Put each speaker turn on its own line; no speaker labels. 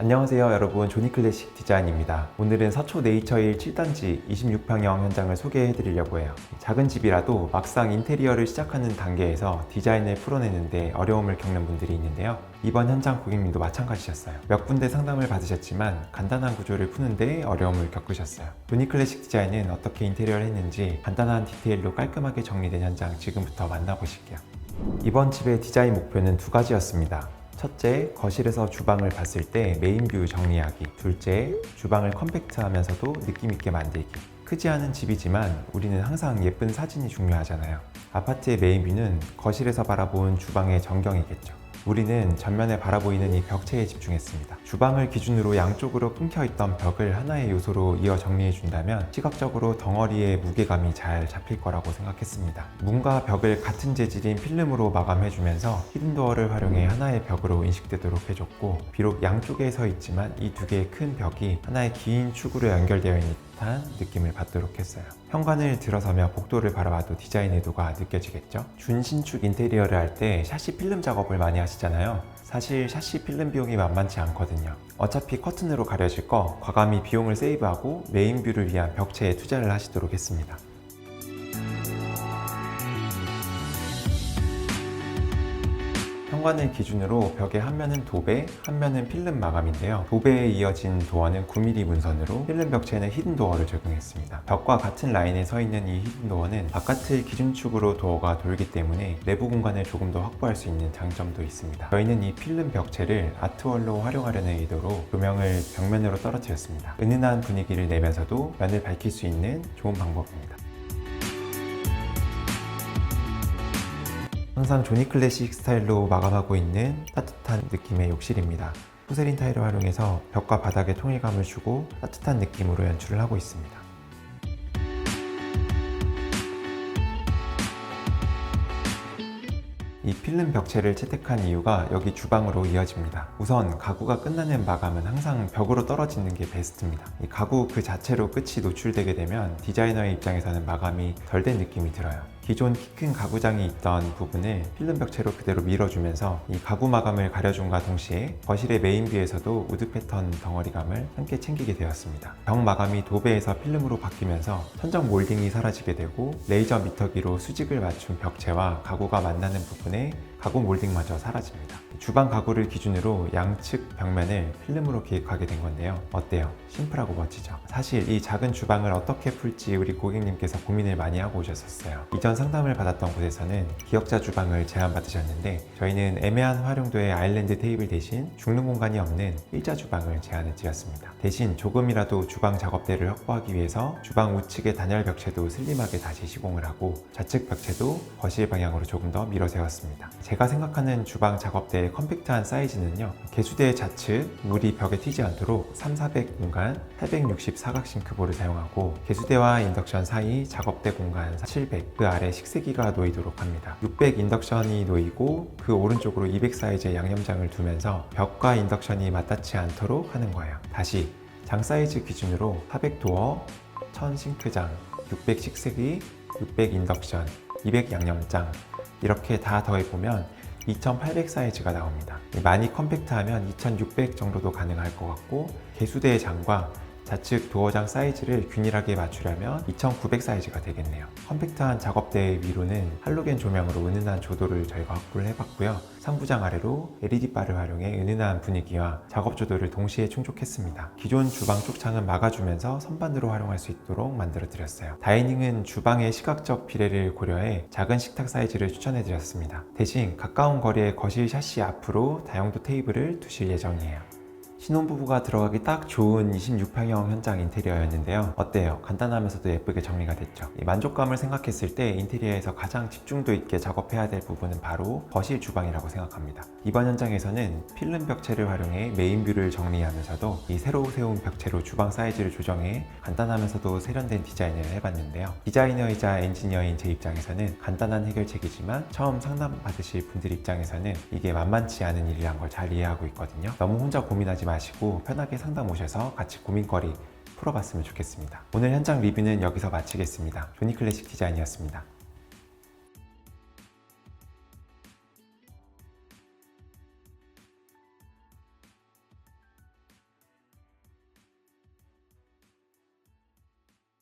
안녕하세요 여러분. 조니클래식 디자인입니다. 오늘은 서초 네이처일 7단지 26평형 현장을 소개해 드리려고 해요. 작은 집이라도 막상 인테리어를 시작하는 단계에서 디자인을 풀어내는데 어려움을 겪는 분들이 있는데요. 이번 현장 고객님도 마찬가지셨어요. 몇 군데 상담을 받으셨지만 간단한 구조를 푸는데 어려움을 겪으셨어요. 조니클래식 디자인은 어떻게 인테리어를 했는지 간단한 디테일로 깔끔하게 정리된 현장 지금부터 만나보실게요. 이번 집의 디자인 목표는 두 가지였습니다 첫째, 거실에서 주방을 봤을 때 메인 뷰 정리하기. 둘째, 주방을 컴팩트하면서도 느낌있게 만들기. 크지 않은 집이지만 우리는 항상 예쁜 사진이 중요하잖아요. 아파트의 메인 뷰는 거실에서 바라본 주방의 전경이겠죠. 우리는 전면에 바라보이는 이 벽체에 집중했습니다. 주방을 기준으로 양쪽으로 끊겨 있던 벽을 하나의 요소로 이어 정리해 준다면 시각적으로 덩어리의 무게감이 잘 잡힐 거라고 생각했습니다. 문과 벽을 같은 재질인 필름으로 마감해 주면서 히든도어를 활용해 하나의 벽으로 인식되도록 해줬고 비록 양쪽에 서 있지만 이 두 개의 큰 벽이 하나의 긴 축으로 연결되어 있는 듯한 느낌을 받도록 했어요. 현관을 들어서며 복도를 바라봐도 디자인 의도가 느껴지겠죠? 준신축 인테리어를 할 때 샤시 필름 작업을 많이 하시잖아요. 사실 샤시 필름 비용이 만만치 않거든요. 어차피 커튼으로 가려질 거 과감히 비용을 세이브하고 메인 뷰를 위한 벽체에 투자를 하시도록 했습니다. 현관을 기준으로 벽의 한 면은 도배, 한 면은 필름 마감인데요. 도배에 이어진 도어는 9mm 문선으로 필름 벽체는 히든 도어를 적용했습니다. 벽과 같은 라인에 서 있는 이 히든 도어는 바깥을 기준축으로 도어가 돌기 때문에 내부 공간을 조금 더 확보할 수 있는 장점도 있습니다. 저희는 이 필름 벽체를 아트월로 활용하려는 의도로 조명을 벽면으로 떨어뜨렸습니다. 은은한 분위기를 내면서도 면을 밝힐 수 있는 좋은 방법입니다. 항상 조니 클래식 스타일로 마감하고 있는 따뜻한 느낌의 욕실입니다. 포세린 타일을 활용해서 벽과 바닥에 통일감을 주고 따뜻한 느낌으로 연출을 하고 있습니다. 이 필름 벽체를 채택한 이유가 여기 주방으로 이어집니다. 우선 가구가 끝나는 마감은 항상 벽으로 떨어지는 게 베스트입니다. 이 가구 그 자체로 끝이 노출되게 되면 디자이너의 입장에서는 마감이 덜 된 느낌이 들어요. 기존 키큰 가구장이 있던 부분을 필름 벽체로 그대로 밀어주면서 이 가구 마감을 가려줌과 동시에 거실의 메인 뷰에서도 우드 패턴 덩어리감을 함께 챙기게 되었습니다. 벽 마감이 도배에서 필름으로 바뀌면서 천정 몰딩이 사라지게 되고 레이저 미터기로 수직을 맞춘 벽체와 가구가 만나는 부분에 가구 몰딩마저 사라집니다. 주방 가구를 기준으로 양측 벽면을 필름으로 기획하게 된 건데요. 어때요? 심플하고 멋지죠? 사실 이 작은 주방을 어떻게 풀지 우리 고객님께서 고민을 많이 하고 오셨었어요. 이전 상담을 받았던 곳에서는 기역자 주방을 제안받으셨는데 저희는 애매한 활용도의 아일랜드 테이블 대신 죽는 공간이 없는 일자 주방을 제안을 드렸습니다. 대신 조금이라도 주방 작업대를 확보하기 위해서 주방 우측의 단열 벽체도 슬림하게 다시 시공을 하고 좌측 벽체도 거실 방향으로 조금 더 밀어 세웠습니다. 제가 생각하는 주방 작업대의 컴팩트한 사이즈는요. 개수대 좌측 물이 벽에 튀지 않도록 3, 400 공간 860 사각 싱크볼을 사용하고 개수대와 인덕션 사이 작업대 공간 700 그 아래 식세기가 놓이도록 합니다. 600 인덕션이 놓이고 그 오른쪽으로 200 사이즈의 양념장을 두면서 벽과 인덕션이 맞닿지 않도록 하는 거예요. 다시 장 사이즈 기준으로 400 도어, 1000 싱크장, 600 식세기, 600 인덕션, 200 양념장 이렇게 다 더해보면 2800 사이즈가 나옵니다. 많이 컴팩트하면 2600 정도도 가능할 것 같고 개수대의 장과 좌측 도어장 사이즈를 균일하게 맞추려면 2900 사이즈가 되겠네요. 컴팩트한 작업대 위로는 할로겐 조명으로 은은한 조도를 저희가 확보를 해봤고요. 상부장 아래로 LED 바를 활용해 은은한 분위기와 작업 조도를 동시에 충족했습니다. 기존 주방 쪽 창은 막아주면서 선반으로 활용할 수 있도록 만들어 드렸어요. 다이닝은 주방의 시각적 비례를 고려해 작은 식탁 사이즈를 추천해 드렸습니다. 대신 가까운 거리의 거실 샤시 앞으로 다용도 테이블을 두실 예정이에요. 신혼부부가 들어가기 딱 좋은 26평형 현장 인테리어였는데요. 어때요? 간단하면서도 예쁘게 정리가 됐죠. 이 만족감을 생각했을 때 인테리어에서 가장 집중도 있게 작업해야 될 부분은 바로 거실 주방이라고 생각합니다. 이번 현장에서는 필름 벽체를 활용해 메인 뷰를 정리하면서도 이 새로 세운 벽체로 주방 사이즈를 조정해 간단하면서도 세련된 디자인을 해봤는데요. 디자이너이자 엔지니어인 제 입장에서는 간단한 해결책이지만 처음 상담 받으실 분들 입장에서는 이게 만만치 않은 일이란 걸 잘 이해하고 있거든요. 너무 혼자 고민하지 마시고 편하게 상담 오셔서 같이 고민거리 풀어봤으면 좋겠습니다. 오늘 현장 리뷰는 여기서 마치겠습니다. 조니 클래식 디자인이었습니다.